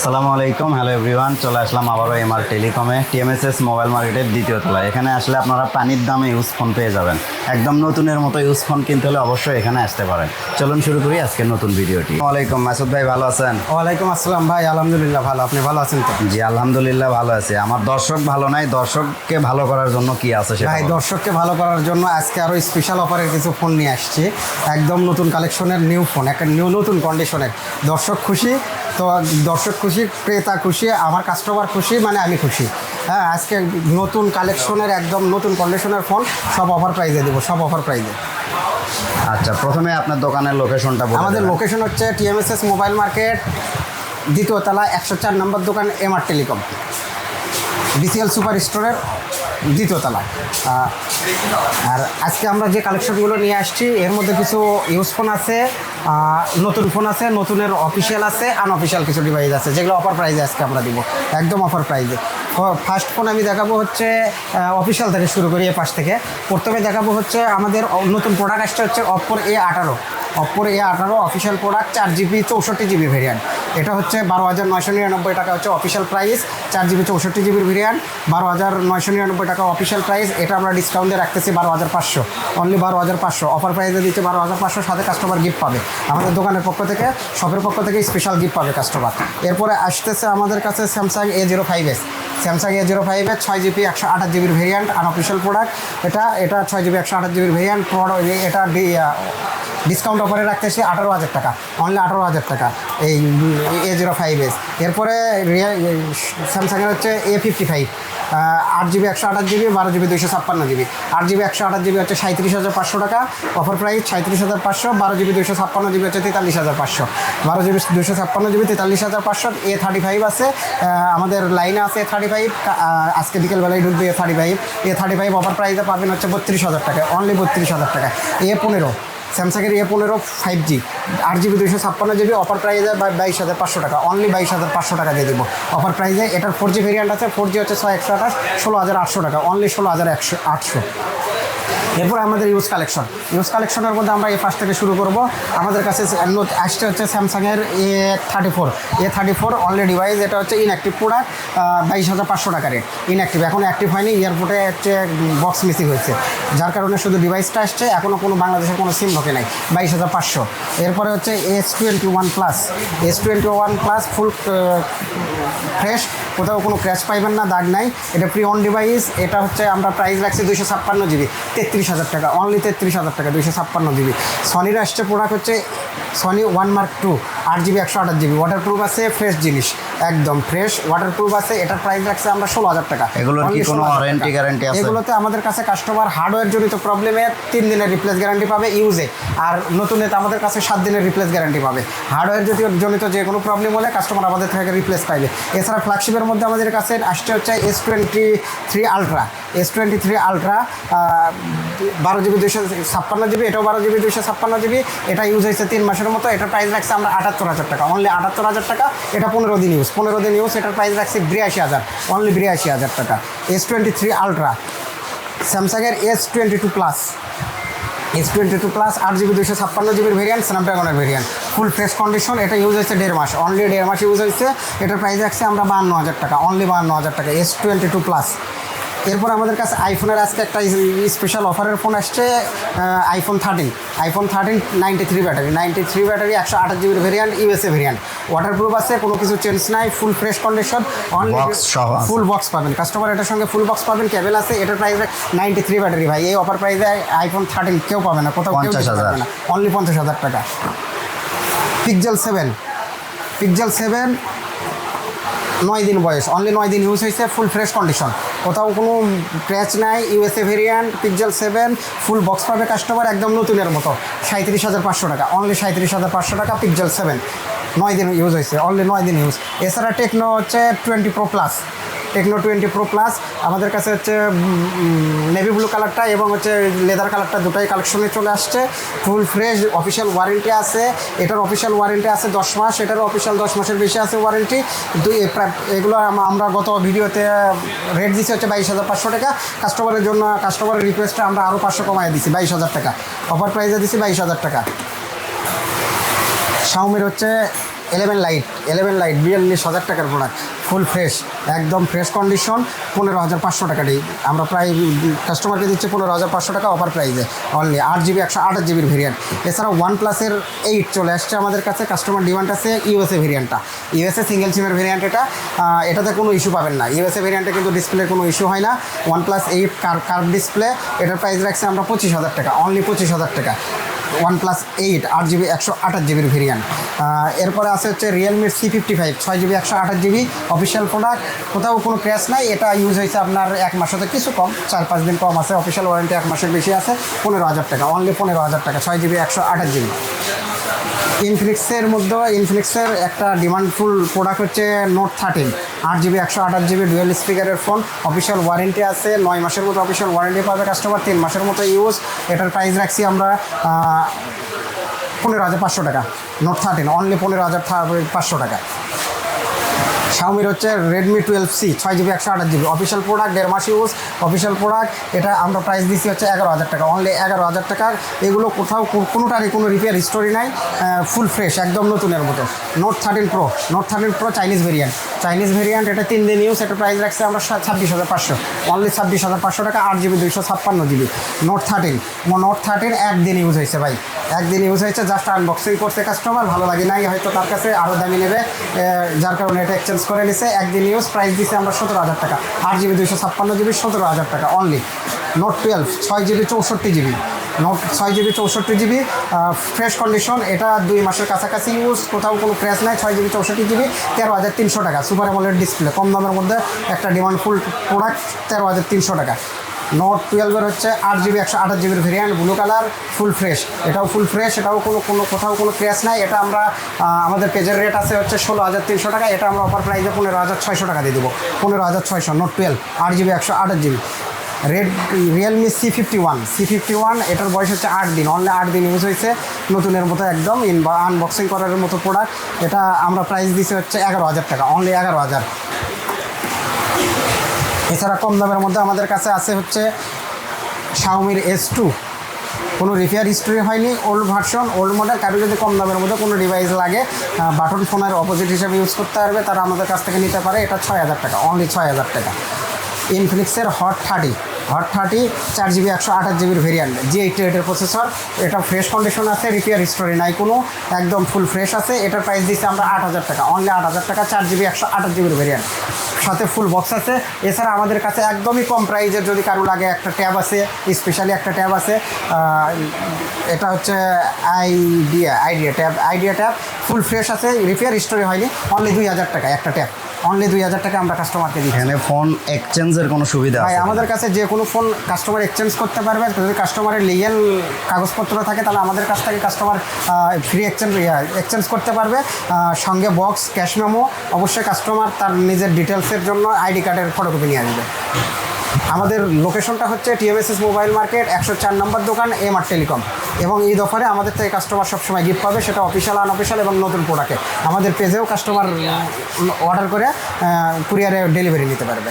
আসসালামু আলাইকুম hello everyone চলে আসলাম আবারও এমআর টেলিকমে টিএমএসএস মোবাইল মার্কেটের দ্বিতীয় তলায়। এখানে আসলে আপনারা পানির দামে ইউজ ফোন পেয়ে যাবেন। একদম নতুনের মতো ইউজ ফোন কিনতে হলে অবশ্যই এখানে আসতে পারেন। চলুন শুরু করি আজকের নতুন ভিডিওটি। ওয়ালাইকুম মাসুদ ভাই ভালো আছেন? ওয়ালাইকুম আসসালাম ভাই আলহামদুলিল্লাহ ভালো। আপনি ভালো আছেন তো? জি আলহামদুলিল্লাহ ভালো আছে। আমার দর্শক ভালো নাই দর্শককে ভালো করার জন্য কি আছে সেটা ভাই দর্শককে ভালো করার জন্য আজকে আরও স্পেশাল অফারের কিছু ফোন নিয়ে আসছি। একদম নতুন কালেকশনের নিউ ফোন একটা নিউ নতুন কন্ডিশনের দর্শক খুশি? তো দর্শক খুশি ক্রেতা খুশি আমার কাস্টমার খুশি মানে আমি খুশি। হ্যাঁ আজকে নতুন কালেকশনের একদম নতুন কন্ডিশনের ফোন সব অফার প্রাইজে দেবো সব অফার প্রাইজে আচ্ছা প্রথমে আপনার দোকানের লোকেশনটা আমাদের লোকেশন হচ্ছে টিএমএসএস মোবাইল মার্কেট দ্বিতীয় তলা একশো চার নম্বর দোকান এমআর টেলিকম বিসিএল সুপার স্টোরের দ্বিতীয় তলা আহ, আর আজকে আমরা যে কালেকশনগুলো নিয়ে আসছি এর মধ্যে কিছু ইউজ ফোন আছে নতুন ফোন আছে নতুনের অফিসিয়াল আছে আনঅফিসিয়াল কিছু ডিভাইস আছে যেগুলো অফার প্রাইজে আজকে আমরা দিব। একদম অফার প্রাইজে ফার্স্ট ফোন আমি দেখাবো হচ্ছে অফিসিয়াল থেকে শুরু করি এ পাশ থেকে। প্রথমে দেখাবো হচ্ছে আমাদের নতুন প্রোডাক্ট আসছে হচ্ছে অপ্পোর এ আঠারো। অপ্পোর এ আঠারো অফিসিয়াল প্রোডাক্ট চার জিবি চৌষট্টি জিবি ভেরিয়েন্ট এটা হচ্ছে বারো হাজার নয়শো নিরানব্বই টাকা হচ্ছে অফিসিয়াল প্রাইস চার জিবি চৌষট্টি জিবির ভেরিয়েন্ট বারো হাজার নয়শো নিরানব্বই টাকা অফিসিয়াল প্রাইস এটা আমরা ডিসকাউন্টে রাখতেছি বারো হাজার পাঁচশো। অনলি বারো হাজার পাঁচশো। অফার প্রাইসে দিচ্ছে বারো হাজার পাঁচশো, সাথে কাস্টমার গিফট পাবে। আমাদের দোকানের পক্ষ থেকে শপের পক্ষ থেকে স্পেশাল গিফট পাবে কাস্টমার এরপরে আসতেছে আমাদের কাছে Samsung A zero five S Samsung A zero five S ছয় জিবি একশো আঠাশ জিবির ভেরিয়েন্ট আনঅফিসিয়াল প্রোডাক্ট এটা এটা ছয় জিবি একশো আঠাশ জিবির ভেরিয়েন্ট এটা ডি- ডিসকাউন্ট অফারে রাখতে রাখতেছি আঠারো হাজার টাকা। অনলি আঠারো হাজার টাকা। এই এ জিরো ফাইভ এস এরপরে স্যামসাংয়ের হচ্ছে এ ফিফটি ফাইভ আট জিবি একশো আঠাশ জিবি বারো জিবি দুইশো ছাপ্পান্ন জিবি আট জিবি একশো আঠাশ জিবি হচ্ছে সাঁত্রিশ হাজার পাঁচশো টাকা। অফার প্রাইস সাঁত্রিশ হাজার পাঁচশো, বারো জিবি দুইশো ছাপ্পান্ন জিবি হচ্ছে তেতাল্লিশ হাজার পাঁচশো। বারো জিবি দুইশো ছাপ্পান্ন জিবি তেতাল্লিশ হাজার পাঁচশো। এ থার্টি ফাইভ আছে। আমাদের লাইনে আছে এ থার্টি ফাইভ আজকে বিকেলবেলায় ঢুকবে A thirty five A thirty five offer প্রাইসে পাবেন হচ্ছে বত্রিশ হাজার টাকা অনলি বত্রিশ হাজার টাকা এ পনেরো। স্যামসাংয়ের এ পনেরো ফাইভ জি আট জিবি দুশো ছাপ্পান্ন জিবি অফার প্রাইজে বাইশ হাজার পাঁচশো টাকা। অনলি বাইশ হাজার পাঁচশো টাকা দিয়ে দেবো। অফার প্রাইজে এটার ফোর জি ভেরিয়েন্ট আছে। ফোর জি হচ্ছে ছয় একশো আঠাশ, ষোলো হাজার আটশো টাকা। অনলি ষোলো হাজার একশো আটশো। এরপর আমাদের ইউজ কালেকশন ইউজ কালেকশনের মধ্যে আমরা এই ফার্স্ট থেকে শুরু করব। আমাদের কাছে আসছে হচ্ছে স্যামসাংয়ের A thirty four A thirty four already device এটা হচ্ছে ইনঅ্যাক্টিভ প্রোডাক্ট বাইশ হাজার পাঁচশো টাকা রেট ইনঅ্যাক্টিভ এখন অ্যাক্টিভ হয়নি, এয়ারপোর্টে হচ্ছে বক্স মিসিং হয়েছে। যার কারণে শুধু ডিভাইসটা আসছে এখনও কোনো বাংলাদেশের কোনো সিম ঢোকে নাই, বাইশ হাজার পাঁচশো। এরপরে হচ্ছে S twenty one plus S twenty one plus full fresh কোথাও কোনো ক্র্যাশ পাইবেন না, দাগ নাই। এটা প্রি অন ডিভাইস এটা হচ্ছে আমরা প্রাইস রাখছি দুইশো ছাপ্পান্ন জিবি তেত্রিশ হাজার টাকা অনলি তেত্রিশ হাজার টাকা দুইশো ছাপ্পান্ন জিবি। সনির আসছে প্রোডাক্ট হচ্ছে সনি ওয়ান মার্ক টু আট জিবি একশো আঠাশ জিবি ওয়াটার প্রুফ আছে ফ্রেশ জিনিস একদম ফ্রেশ ওয়াটারপ্রুফ আছে এটার প্রাইস রাখছে আমরা ষোলো হাজার টাকা। এগুলোর কি কোনো 16,000 warranty আছে? এগুলোতে আমাদের কাছে কাস্টমার হার্ডওয়্যার জনিত প্রবলেমে তিন দিনের রিপ্লেস গ্যারান্টি পাবে ইউজে আর নতুনেতে আমাদের কাছে সাত দিনের রিপ্লেস গ্যারান্টি পাবে। হার্ডওয়্যার যদি জনিত যে কোনো প্রবলেম হলে কাস্টমার আমাদের থেকে রিপ্লেস পাইবে। এছাড়া ফ্ল্যাগশিপের মধ্যে আমাদের কাছে আসছে হচ্ছে S twenty three ultra S twenty three ultra বারো জিবি দুইশো ছাপ্পান্ন জিবি এটাও বারো জিবি দুইশো ছাপ্পান্ন জিবি এটা ইউজ হয়েছে তিন মাসের মতো এটার প্রাইস রাখছে আমরা আটাত্তর হাজার টাকা। অনলি আটাত্তর হাজার টাকা, এটা পনেরো দিন ইউজ পনেরো দিন ইউজ এটার প্রাইস রাখছে বিরাশি হাজার। অনলি বিরাশি হাজার টাকা। এস টোয়েন্টি থ্রি আলট্রা স্যামসাংয়ের S twenty two plus S twenty two plus আট জিবি দুশো ছাপ্পান্ন জিবির ভেরিয়েন্ট স্ন্যাপড্রাগনের ভেরিয়েন্ট ফুল ফ্রেশ কন্ডিশন এটা ইউজ হয়েছে দেড় মাস। অনলি দেড় মাস ইউজ হয়েছে। এটার প্রাইস রাখছে আমরা বাহান্ন হাজার টাকা। অনলি বাহান্ন হাজার টাকা। এস টোয়েন্টি টু প্লাস এরপর আমাদের কাছে আইফোনের আজকে একটা স্পেশাল অফারের ফোন আসছে iPhone thirteen iPhone thirteen ninety three battery ninety three battery একশো আঠাশ জিবির ভেরিয়েন্ট ইউএসএ ভেরিয়েন্ট ওয়াটারপ্রুফ আছে কোনো কিছু চেঞ্জ নাই ফুল ফ্রেশ কন্ডিশন সহ ফুল বক্স পাবেন। কাস্টমার এটার সঙ্গে ফুল বক্স পাবেন কেবল আছে এটার প্রাইস নাইনটি থ্রি ব্যাটারি ভাই এই অফার প্রাইসে আইফোন থার্টিন কেউ পাবে না কোথাও কেউ 50,000 দিতে পারবে না। অনলি পঞ্চাশ হাজার টাকা। পিকজেল সেভেন পিকজেল সেভেন নয় দিন বয়স। অনলি নয় দিন ইউজ হয়েছে ফুল ফ্রেশ কন্ডিশন কোথাও কোনো ক্র্যাচ নাই USA variant pixel seven full box পাবে কাস্টমার একদম নতুনের মতো। সাঁত্রিশ হাজার পাঁচশো টাকা অনলি সাঁত্রিশ হাজার পাঁচশো টাকা পিকজেল সেভেন নয় দিন ইউজ হয়েছে অনলি নয় দিন ইউজ এছাড়া টেকনো হচ্ছে twenty pro plus Tecno twenty pro plus আমাদের কাছে হচ্ছে নেভি ব্লু কালারটা এবং হচ্ছে লেদার কালারটা দুটাই কালেকশনে চলে আসছে। ফুল ফ্রেশ অফিসিয়াল ওয়ারেন্টি আছে। এটার অফিসিয়াল ওয়ারেন্টি আছে দশ মাস এটারও অফিসিয়াল দশ মাসের বেশি আছে ওয়ারেন্টি দুই এগুলো আমরা গত ভিডিওতে রেট দিচ্ছি হচ্ছে বাইশ হাজার পাঁচশো টাকা। কাস্টমারের জন্য কাস্টমারের রিকোয়েস্টে আমরা আরও পাঁচশো কমায় দিচ্ছি বাইশ হাজার টাকা। অফার প্রাইসে দিচ্ছি বাইশ হাজার টাকা। শাওমির হচ্ছে এলেভেন লাইট এলেভেন লাইট বিয়াল্লিশ হাজার টাকার প্রোডাক্ট ফুল ফ্রেশ, একদম ফ্রেশ কন্ডিশন পনেরো হাজার পাঁচশো টাকা দিই আমরা প্রায় কাস্টমারকে দিচ্ছি পনেরো হাজার পাঁচশো টাকা অফার প্রাইসে অনলি আট জিবি একশো আঠাশ জিবির ভেরিয়েন্ট এছাড়াও ওয়ান প্লাসের এইট চলে আসছে আমাদের কাছে কাস্টমার ডিমান্ড আছে ইউএসএ ভেরিয়েন্টটা ইউএসএ সিঙ্গেল সিমের ভেরিয়েন্ট এটা এটাতে কোনো ইস্যু পাবেন না। ইউএসএ ভেরিয়েন্টে কিন্তু ডিসপ্লের কোনো ইস্যু হয় না। ওয়ান প্লাস এইট কার কার্ভ ডিসপ্লে এটার প্রাইস রাখছে আমরা পঁচিশ হাজার টাকা অনলি পঁচিশ হাজার টাকা। ওয়ান প্লাস এইট আট জিবি একশো আঠাশ জিবির ভেরিয়েন্ট এরপরে আছে হচ্ছে রিয়েলমির সি ফিফটি ফাইভ ছয় জিবি একশো আঠাশ জিবি অফিসিয়াল প্রোডাক্ট কোথাও কোনো ক্র্যাশ নাই, এটা ইউজ হয়েছে আপনার এক মাসেতে কিছু কম, চার পাঁচ দিন কম আছে অফিসিয়াল ওয়ারেন্টি এক মাসের বেশি আছে, পনেরো হাজার টাকা অনলি পনেরো হাজার টাকা, ছয় জিবি একশো আঠাশ জিবি ইনফিনিক্সের মধ্যে ইনফ্লিক্সের একটা ডিমান্ডফুল প্রোডাক্ট হচ্ছে নোট থার্টিন আট জিবি একশো আঠাশ জিবি ডুয়েল স্পিকারের ফোন অফিসিয়াল ওয়ারেন্টি আছে, নয় মাসের মতো অফিসিয়াল ওয়ারেন্টি পাবে কাস্টমার তিন মাসের মতো ইউজ এটার প্রাইস রাখছি আমরা পনেরো হাজার পাঁচশো টাকা নোট থার্টিন অনলি পনেরো হাজার পাঁচশো টাকা। শাওমির হচ্ছে রেডমি টুয়েলভ সি ছয় জিবি একশো আঠাশ জিবি অফিসিয়াল প্রোডাক্ট দেড় মাস ইউজ অফিসিয়াল প্রোডাক্ট এটা আমরা প্রাইস দিচ্ছি হচ্ছে এগারো হাজার টাকা। অনলি এগারো হাজার টাকার এগুলো কোথাও কোনোটারই কোনো রিপেয়ার হিস্টোরি নাই। ফুল ফ্রেশ একদম নতুনের মতো। Note thirteen pro note thirteen pro Chinese variant Chinese variant এটা তিন দিন ইউজ এটা প্রাইস রাখছে আমরা ছাব্বিশ হাজার পাঁচশো। অনলি ছাব্বিশ হাজার পাঁচশো টাকা, আট জিবি দুইশো ছাপ্পান্ন GB note thirteen note thirteen একদিন ইউজ হয়েছে ভাই। একদিন ইউজ হয়েছে জাস্ট আনবক্সিং করতে কাস্টমার ভালো লাগে নাই হয়তো তার কাছে আরও দামি নেবে। যার কারণে এটা এক্সচেঞ্জ করে নিছে, একদিন ইউজ প্রাইস দিছে আমরা সতেরো হাজার টাকা। আট জিবি দুইশো ছাপ্পান্ন জিবি, সতেরো হাজার টাকা অনলি নোট টুয়েলভ ছয় জিবি চৌষট্টি জিবি। নোট ছয় জিবি চৌষট্টি জিবি ফ্রেশ কন্ডিশন এটা দুই মাসের কাছাকাছি ইউজ কোথাও কোনো ক্র্যাশ নাই, ছয় জিবি চৌষট্টি জিবি, তেরো হাজার তিনশো টাকা। সুপার অ্যামোলেড ডিসপ্লে কম দামের মধ্যে একটা ডিমান্ড ফুল প্রোডাক্ট তেরো হাজার তিনশো টাকা। নোট টুয়েলভের হচ্ছে আট জিবি একশো আঠাশ জিবির variant blue colour full fresh এটাও ফুল ফ্রেশ এটাও কোনো কোনো, কোথাও কোনো ক্র্যাশ নাই। এটা আমরা আমাদের পেজের রেট আছে হচ্ছে ষোলো হাজার তিনশো টাকা। এটা আমরা অফার প্রাইসে পনেরো হাজার ছয়শো টাকা দিয়ে দেবো। পনেরো হাজার ছয়শো নোট টুয়েলভ আট জিবি একশো আঠাশ GB red Realme C fifty one C fifty one এটার বয়স হচ্ছে আট দিন। অনলি আট দিন ইউজ হয়েছে। নতুনের মতো একদম ইন বা আনবক্সিং করার মতো প্রোডাক্ট এটা আমরা প্রাইস দিচ্ছি হচ্ছে এগারো হাজার টাকা। অনলি এগারো হাজার। এছাড়া কম দামের মধ্যে আমাদের কাছে আছে হচ্ছে শাওমির এস টু কোনো রিপেয়ার হিস্ট্রি হয়নি ওল্ড ভার্সন ওল্ড মডেল কারও যদি কম দামের মধ্যে কোনো ডিভাইস লাগে বাটন ফোনের অপোজিট হিসেবে ইউজ করতে পারবে, তারা আমাদের কাছ থেকে নিতে পারে, এটা ছয় হাজার টাকা অনলি ছয় হাজার টাকা। ইনফিনিক্সের হট থার্টি হট থার্টি চার জিবি একশো আঠাশ জিবির ভেরিয়েন্ট জি এইটি এইটের প্রসেসর এটা ফ্রেশ কন্ডিশন আছে রিপেয়ার হিস্টোরি নাই কোনো, একদম ফুল ফ্রেশ আছে, এটার প্রাইস দিচ্ছে আমরা আট হাজার টাকা অনলি আট হাজার টাকা, চার জিবি একশো আঠাশ জিবির ভেরিয়েন্ট সাথে ফুল বক্স আছে। এছাড়া আমাদের কাছে একদমই কম প্রাইজের যদি কারও লাগে একটা ট্যাব আছে স্পেশালি একটা ট্যাব আছে এটা হচ্ছে idea idea tab idea tab full fresh আছে রিপেয়ার স্টোরি হয়নি অনলি দুই হাজার টাকা একটা ট্যাব অনলি দুই হাজার টাকা আমরা কাস্টমারকে দিই এখানে ফোন এক্সচেঞ্জের কোনো সুবিধা ভাই আমাদের কাছে যে কোনো ফোন কাস্টমার এক্সচেঞ্জ করতে পারবে। যদি কাস্টমারের লিগেল কাগজপত্র থাকে তাহলে আমাদের কাছ থেকে কাস্টমার ফ্রি এক্সচেঞ্জ এক্সচেঞ্জ করতে পারবে। সঙ্গে বক্স ক্যাশ মেমো অবশ্যই কাস্টমার তার নিজের ডিটেলসের জন্য আইডি কার্ডের ফটোকপি নিয়ে আসবে। আমাদের লোকেশনটা হচ্ছে টিএমএসএস মোবাইল মার্কেট একশো চার নম্বর দোকান এম আর টেলিকম এবং এই দফারে আমাদের থেকে কাস্টমার সবসময় গিফট পাবে, সেটা অফিসিয়াল আনঅফিসিয়াল এবং নতুন প্রোডাক্টে আমাদের পেজেও কাস্টমার অর্ডার করে কুরিয়ারে ডেলিভারি নিতে পারবে।